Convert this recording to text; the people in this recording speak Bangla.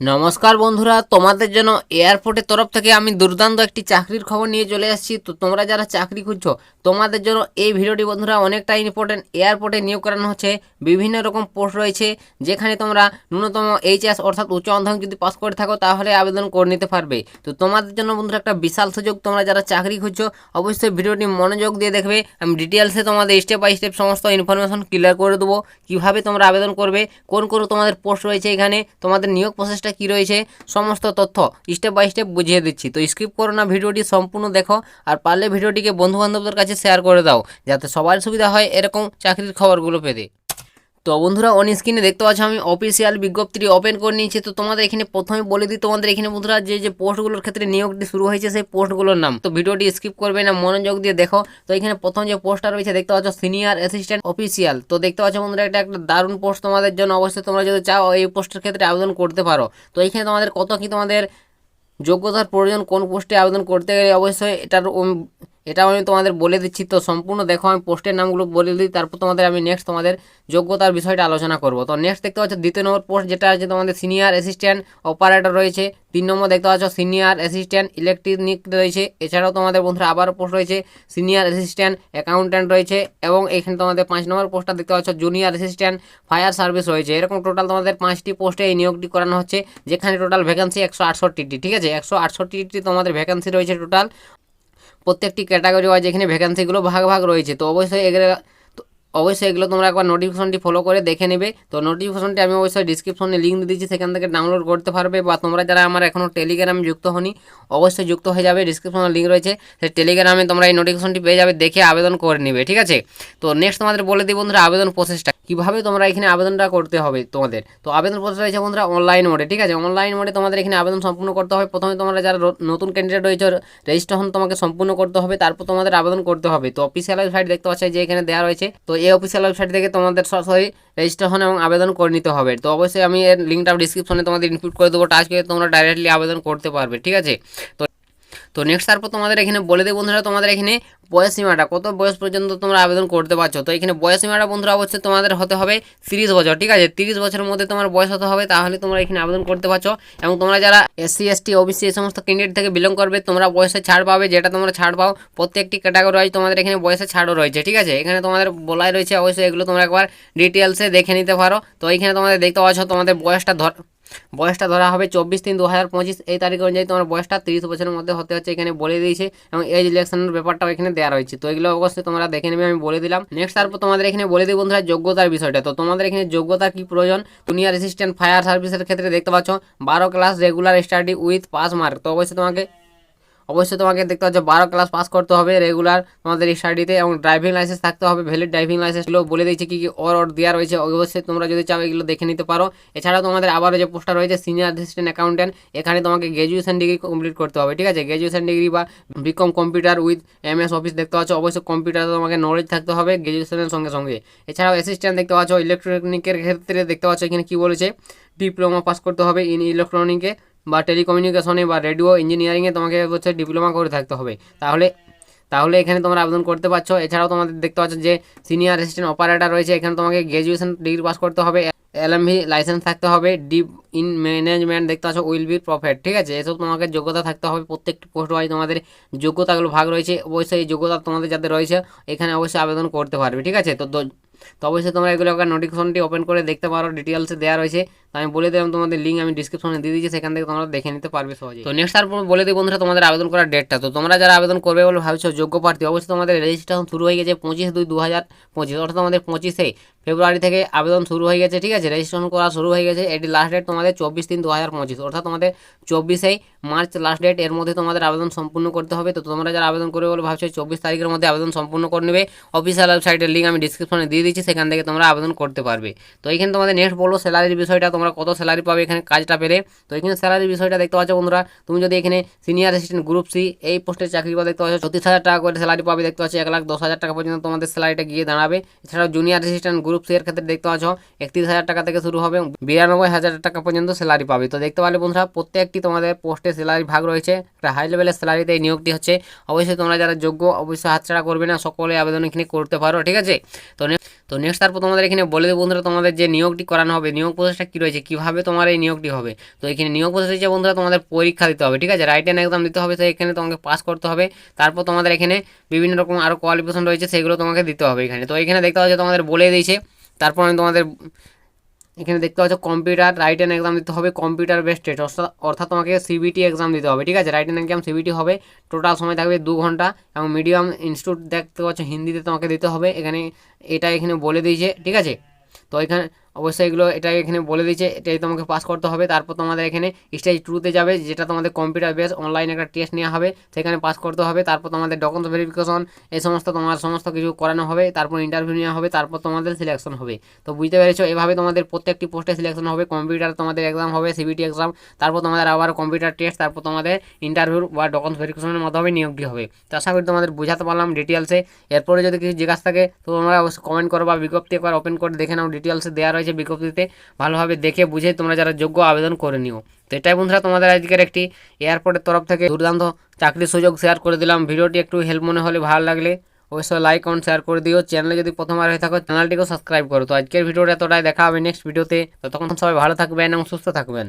নমস্কার বন্ধুরা, তোমাদের জন্য এয়ারপোর্টের তরফ থেকে আমি দুর্দান্ত একটি চাকরির খবর নিয়ে চলে আসছি। তো তোমরা যারা চাকরি খুঁজছো, তোমাদের জন্য এই ভিডিওটি বন্ধুরা অনেকটা ইম্পর্টেন্ট এয়ারপোর্টে নিয়োগ করানো হচ্ছে, বিভিন্ন রকম পোস্ট রয়েছে, যেখানে তোমরা ন্যূনতম এইচএস অর্থাৎ উচ্চ মাধ্যমিক যদি পাস করে থাকো, তাহলে আবেদন করে নিতে পারবে। তো তোমাদের জন্য বন্ধুরা একটা বিশাল সুযোগ, তোমরা যারা চাকরি খুঁজছো, অবশ্যই ভিডিওটি মনোযোগ দিয়ে দেখবে। আমি ডিটেলসে তোমাদের স্টেপ বাই স্টেপ সমস্ত ইনফরমেশন ক্লিয়ার করে দেবো। কীভাবে তোমরা আবেদন করবে, কোন কোন তোমাদের পোস্ট রয়েছে এখানে, তোমাদের নিয়োগ কি রয়েছে? সমস্ত তথ্য স্টেপ বাই স্টেপ বুঝিয়ে দিচ্ছি। তো স্কিপ করো না, ভিডিওটি সম্পূর্ণ দেখো আর পারলে ভিডিওটিকে বন্ধুবান্ধবদের কাছে শেয়ার করে দাও, যাতে সবার সুবিধা হয় এরকম চাকরির খবরগুলো পেতে। তো বন্ধুরা অন স্ক্রিনে দেখতে পাচ্ছ আমি অফিসিয়াল বিজ্ঞপ্তিটি ওপেন করে নিয়েছি। তো তোমাদের এখানে প্রথমে বলে দিই, তোমাদের এখানে বন্ধুরা, যে যে পোস্টগুলোর ক্ষেত্রে নিয়োগটি শুরু হয়েছে, সেই পোস্টগুলোর নাম। তো ভিডিওটি স্কিপ করবে না, মনোযোগ দিয়ে দেখো। তো এখানে প্রথম যে পোস্টটা রয়েছে, দেখতে পাচ্ছ সিনিয়র অ্যাসিস্ট্যান্ট অফিসিয়াল তো দেখতে পাচ্ছ বন্ধুরা, এটা একটা দারুণ পোস্ট তোমাদের জন্য। অবশ্যই তোমরা যদি চাও, এই পোস্টের ক্ষেত্রে আবেদন করতে পারো। তো এখানে তোমাদের কত কি তোমাদের যোগ্যতার প্রয়োজন, কোন পোস্টে আবেদন করতে গেলে অবশ্যই এটার এটাও আমি তোমাদের বলে দিচ্ছি। তো সম্পূর্ণ দেখো, আমি পোস্টের নামগুলো বলে দিই, তারপর তোমাদের আমি নেক্সট তোমাদের যোগ্যতার বিষয়টা আলোচনা করব। তো নেক্সট দেখতে পাচ্ছ, দ্বিতীয় নম্বর পোস্ট যেটা আছে তোমাদের সিনিয়র অ্যাসিস্ট্যান্ট অপারেটর রয়েছে। তিন নম্বর দেখতে পাচ্ছ সিনিয়র অ্যাসিস্ট্যান্ট ইলেকট্রনিক রয়েছে। এছাড়াও তোমাদের বন্ধুরা আবার পোস্ট রয়েছে সিনিয়র অ্যাসিস্ট্যান্ট অ্যাকাউন্ট্যান্ট রয়েছে এবং এখানে তোমাদের পাঁচ নম্বর পোস্টটা দেখতে পাচ্ছ জুনিয়র অ্যাসিস্ট্যান্ট ফায়ার সার্ভিস রয়েছে। এরকম টোটাল তোমাদের পাঁচটি পোস্টে এই নিয়োগটি করানো হচ্ছে, যেখানে টোটাল ভ্যাকান্সি একশো আটষট্টিটি, ঠিক আছে? একশো আটষট্টিটি তোমাদের ভ্যাকান্সি রয়েছে টোটাল প্রত্যেকটি ক্যাটাগরি ওয়াইজ এখানে ভ্যাকান্সিগুলো ভাগ ভাগ রয়েছে। তো অবশ্যই এগুলো অবশ্যই এগুলো তোমরা একবার নোটিফিকেশনটি ফলো করে দেখে নেবে। তো নোটিফিকেশনটি আমি অবশ্যই ডিসক্রিপশনে লিঙ্ক দিয়ে দিচ্ছি, সেখান থেকে ডাউনলোড করতে পারবে বা তোমরা যারা আমার এখনও টেলিগ্রামে যুক্ত হনি অবশ্যই যুক্ত হয়ে যাবে। ডিসক্রিপশনে লিঙ্ক রয়েছে, সেই টেলিগ্রামে তোমরা এই নোটিফিকেশনটি পেয়ে যাবে, দেখে আবেদন করে নেবে, ঠিক আছে? তো নেক্সট তোমাদের বলে দিই বন্ধুরা, আবেদন প্রসেসটা কীভাবে তোমরা এখানে আবেদনটা করতে হবে তোমাদের? তো আবেদন প্রসেস রয়েছে বন্ধুরা অনলাইন মোডে ঠিক আছে? অনলাইন মোডে তোমাদের এখানে আবেদন সম্পূর্ণ করতে হবে। প্রথমে তোমরা যারা নতুন ক্যান্ডিডেট রয়েছে রেজিস্ট্রেশন তোমাকে সম্পূর্ণ করতে হবে। তারপর তোমাদের আবেদন করতে হবে। তো অফিসিয়াল ওয়েবসাইট দেখতে পাচ্ছ যে এখানে দেওয়া রয়েছে। তো এই অফিসিয়াল ওয়েবসাইট থেকে তোমাদের সরাসরি রেজিস্ট্রেশন এবং আবেদন করে নিতে হবে। তো অবশ্যই আমি এর লিঙ্কটা ডিসক্রিপশনে তোমাদের ইনক্লুড করে দেবো। টাচ করে তোমরা ডাইরেক্টলি আবেদন করতে পারবে, ঠিক আছে? তো তো নেক্সট তারপর তোমাদের এখানে বলে দেবো বন্ধুরা, তোমাদের এখানে বয়স সীমাটা, কত বয়স পর্যন্ত তোমরা আবেদন করতে পারছ? তো এখানে বয়স সীমাটা বন্ধুরা অবশ্যই তোমাদের হতে হবে তিরিশ বছর, ঠিক আছে? তিরিশ বছরের মধ্যে তোমার বয়স হতে হবে, তাহলে তোমরা এখানে আবেদন করতে পারছ। এবং তোমরা যারা এসসি, এসটি, ওবিসি এই সমস্ত ক্যান্ডিডেট থেকে বিলং করবে, তোমরা বয়সে ছাড় পাবে, যেটা তোমরা ছাড় পাও, প্রত্যেকটি ক্যাটাগরি ওয়াইজ তোমাদের এখানে বয়সে ছাড়ও রয়েছে, ঠিক আছে? এখানে তোমাদের বলাই রয়েছে, অবশ্যই এগুলো তোমরা একবার ডিটেলসে দেখে নিতে পারো। তো এখানে তোমাদের দেখতে পাচ্ছ, তোমাদের বয়সটা ধর বয়সটা ধরা হবে চব্বিশ তিন দু হাজার পঁচিশ। এই তারিখ অনুযায়ী তোমার বয়সটা তিরিশ বছরের মধ্যে হতে হচ্ছে, এখানে বলে দিয়েছে এবং এজ ইলেকশনের ব্যাপারটাও এখানে দেওয়া রয়েছে। তো এগুলো অবশ্যই তোমরা দেখে নেবে, আমি বলে দিলাম। নেক্সট তারপর তোমাদের এখানে বলে দিই বন্ধুরা যোগ্যতার বিষয়টা। তো তোমাদের এখানে যোগ্যতা কি প্রয়োজন? জুনিয়র অ্যাসিস্ট্যান্ট ফায়ার সার্ভিসের ক্ষেত্রে দেখতে পাচ্ছ, বারো class regular study with pass mark তো অবশ্যই তোমাকে অবশ্যই তোমাকে দেখতে হচ্ছে বারো ক্লাস পাস করতে হবে রেগুলার তোমাদের স্টাডিতে এবং ড্রাইভিং লাইসেন্স থাকতে হবে ভ্যালিড ড্রাইভিং লাইসেন্সগুলো বলে দিয়েছে কি কি অর অর দেওয়া রয়েছে। অবশ্যই তোমরা যদি চাও এগুলো দেখে নিতে পারো। এছাড়াও তোমাদের আবারও যে পোস্টার রয়েছে সিনিয়র অ্যাসিস্ট্যান্ট অ্যাকাউন্ট্যান্ট এখানে তোমাকে গ্র্যাজুয়েশন ডিগ্রি কমপ্লিট করতে হবে, ঠিক আছে? গ্র্যাজুয়েশন ডিগ্রি বা BCom computer with M S office দেখতে পাচ্ছ। অবশ্যই কম্পিউটারে তোমাকে নলেজ থাকতে হবে গ্র্যাজুয়েশনের সঙ্গে সঙ্গে। এছাড়াও অ্যাসিস্ট্যান্ট দেখতে পাচ্ছ ইলেকট্রনিকের ক্ষেত্রে দেখতে পাচ্ছ এখানে কি বলেছে ডিপ্লোমা পাস করতে হবে ইন ইলেকট্রনিকে বা টেলিকমিউনিকেশনে বা রেডিও ইঞ্জিনিয়ারিংয়ে তোমাকে হচ্ছে ডিপ্লোমা করে থাকতে হবে। তাহলে তাহলে এখানে তোমরা আবেদন করতে পারছ। এছাড়াও তোমাদের দেখতে পাচ্ছ যে সিনিয়র অ্যাসিস্ট্যান্ট অপারেটর রয়েছে। এখানে তোমাকে গ্র্যাজুয়েশন ডিগ্রি পাস করতে হবে। এলএমভি লাইসেন্স থাকতে হবে। ডিপ ইন ম্যানেজমেন্ট দেখতে পাচ্ছ উইল বি প্রফিট ঠিক আছে? এসব তোমাকে যোগ্যতা থাকতে হবে। প্রত্যেকটি পোস্ট ওয়াইজ তোমাদের যোগ্যতাগুলো ভাগ রয়েছে। অবশ্যই এই যোগ্যতা তোমাদের যাদের রয়েছে, এখানে অবশ্যই আবেদন করতে পারবে, ঠিক আছে? তো তো অবশ্যই তোমরা এগুলো একটা নোটিফিকেশনটি ওপেন করে দেখতে পারো ডিটেলসে দেওয়া রয়েছে। তো আমি বলে দিলাম তোমাদের লিঙ্ক আমি ডিসক্রিপশনে দিয়ে দিয়েছি, সেখান থেকে তোমরা দেখে নিতে পারবে সহজে তো নেক্সট তারপর বলে দিই বন্ধুরা তোমাদের আবেদন করার ডেটটা তো তোমরা যারা আবেদন করবে বলে ভাবছ, যোগ্য প্রার্থী, অবশ্যই তোমাদের রেজিস্ট্রেশন শুরু হয়ে গেছে পঁচিশ দুই দু হাজার পঁচিশ, অর্থাৎ তোমাদের পঁচিশে ফেব্রুয়ারি থেকে আবেদন শুরু হয়ে গেছে, ঠিক আছে? রেজিস্ট্রেশন করা শুরু হয়ে গেছে, এটি লাস্ট ডেট তোমাদের চব্বিশ তিন দু হাজার পঁচিশ, অর্থাৎ তোমাদের চব্বিশেই মার্চ লাস্ট ডেট এর মধ্যে তোমাদের আবেদন সম্পূর্ণ করতে হবে। তো তোমরা যারা আবেদন করবে বলে ভাবছ চব্বিশ তারিখের মধ্যে আবেদন সম্পূর্ণ করে নেবে। অফিসিয়াল ওয়েবসাইটের লিঙ্ক আমি ডিসক্রিপশনে দিয়ে দিচ্ছি। সেখান থেকে তোমরা আবেদন করতে পারবে। তো এখানে তোমাদের নেক্সট বলো স্যালারির বিষয়টা, তোমরা কত স্যালারি পাবে এখানে কাজটা পেলে। তো এখানে স্যালারির বিষয়টা দেখতে পাচ্ছ বন্ধুরা, তুমি যদি এখানে সিনিয়র অ্যাসিস্ট্যান্ট গ্রুপ সি এই পোস্টের চাকরি পাবে, দেখতে পাচ্ছ চৌত্রিশ হাজার টাকা করে স্যালারি পাবে, দেখতে পাচ্ছ এক লাখ দশ হাজার টাকা পর্যন্ত তোমাদের স্যালারিটা গিয়ে দাঁড়াবে। এছাড়াও জুনিয়র অ্যাসিস্ট্যান্ট গ্রুপ সি এর ক্ষেত্রে দেখতে পাচ্ছ, একত্রিশ হাজার টাকা থেকে শুরু হবে, বিরানব্বই হাজার টাকা পর্যন্ত স্যালারি পাবে। তো দেখতে পারলে বন্ধুরা, প্রত্যেকটি তোমাদের পোস্টে স্যালারি ভাগ রয়েছে, একটা হাই লেভেলের স্যালারিতে এই নিয়োগটি হচ্ছে। অবশ্যই তোমরা যারা যোগ্য, অবশ্যই হাতছাড়া করবে না, সকলে আবেদন এখানে করতে পারো, ঠিক আছে? তো তো নেক্সট তারপর তোমাদের এখানে বলে দেবো বন্ধুরা তোমাদের যে নিয়োগটি করানো হবে, নিয়োগ প্রসেসটা কী রয়েছে, কীভাবে তোমার এই নিয়োগটি হবে? তো এখানে নিয়োগ প্রসেস হচ্ছে বন্ধুরা তোমাদের পরীক্ষা দিতে হবে, ঠিক আছে? রাইট অ্যান্ড এক্সাম দিতে হবে, তো এখানে তোমাকে পাস করতে হবে। তারপর তোমাদের এখানে বিভিন্ন রকম আরও কোয়ালিফিকেশন রয়েছে, সেগুলো তোমাকে দিতে হবে এখানে। তো এখানে দেখতে পাচ্ছ তোমাদের বলে দিয়েছে। তারপর আমি তোমাদের এখানে দেখতে পাচ্ছ কম্পিউটার রাইট অ্যান্ড এক্সাম দিতে হবে কম্পিউটার বেস্টেড অর্থাৎ তোমাকে সিবিটি এক্সাম দিতে হবে, ঠিক আছে? রাইট অ্যান্ড এক্সাম সিবিটি হবে টোটাল সময় থাকবে দু ঘণ্টা এবং মিডিয়াম ইনস্টিটিউট দেখতে পাচ্ছ হিন্দিতে তোমাকে দিতে হবে, এখানে এটা এখানে বলে দিয়েছে, ঠিক আছে? তো এখানে অবশ্যই এগুলো এটা এখানে বলে দিয়েছে, এটাই তোমাকে পাস করতে হবে। তারপর তোমাদের এখানে স্টেজ টুতে যাবে, যেটা তোমাদের কম্পিউটার বেস অনলাইনে একটা টেস্ট নেওয়া হবে, সেখানে পাস করতে হবে। তারপর তোমাদের ডকুমেন্ট ভেরিফিকেশন এই সমস্ত তোমার সমস্ত কিছু করানো হবে, তারপর ইন্টারভিউ নেওয়া হবে, তারপর তোমাদের সিলেকশন হবে। তো বুঝতে পেরেছ, এভাবে তোমাদের প্রত্যেকটি পোস্টে সিলেকশন হবে কম্পিউটার তোমাদের এক্সাম হবে সিবিটি এক্সাম তারপর তোমাদের আবার কম্পিউটার টেস্ট তারপর তোমাদের ইন্টারভিউ বা ডকুমেন্ট ভেরিফিকেশনের মাধ্যমে নিয়োগটি হবে। তো আশা করি তোমাদের বোঝাতে পারলাম ডিটেলসে এরপরে যদি কিছু জিজ্ঞাসা থাকে, তো তোমরা অবশ্যই কমেন্ট করো বা বিজ্ঞপ্তি একবার ওপেন করে দেখে নাও ডিটেলসে দেওয়া রয়েছে বিজ্ঞপ্তিতে ভালোভাবে দেখে বুঝে তোমরা যারা যোগ্য আবেদন করে নিও। তো এটাই বন্ধুরা তোমাদের আজকের একটি এয়ারপোর্টের তরফ থেকে দুর্দান্ত চাকরির সুযোগ শেয়ার করে দিলাম। ভিডিওটি একটু হেল্প মনে হলে ভালো লাগলে অবশ্যই লাইক, কমেন্ট, শেয়ার করে দিও। চ্যানেলে যদি প্রথমবার হয়ে থাকো, চ্যানেলটিকেও সাবস্ক্রাইব করো। তো আজকের ভিডিওটা এতটাই। দেখা হবে নেক্সট ভিডিওতে। তো তখন সবাই ভালো থাকবেন এবং সুস্থ থাকবেন।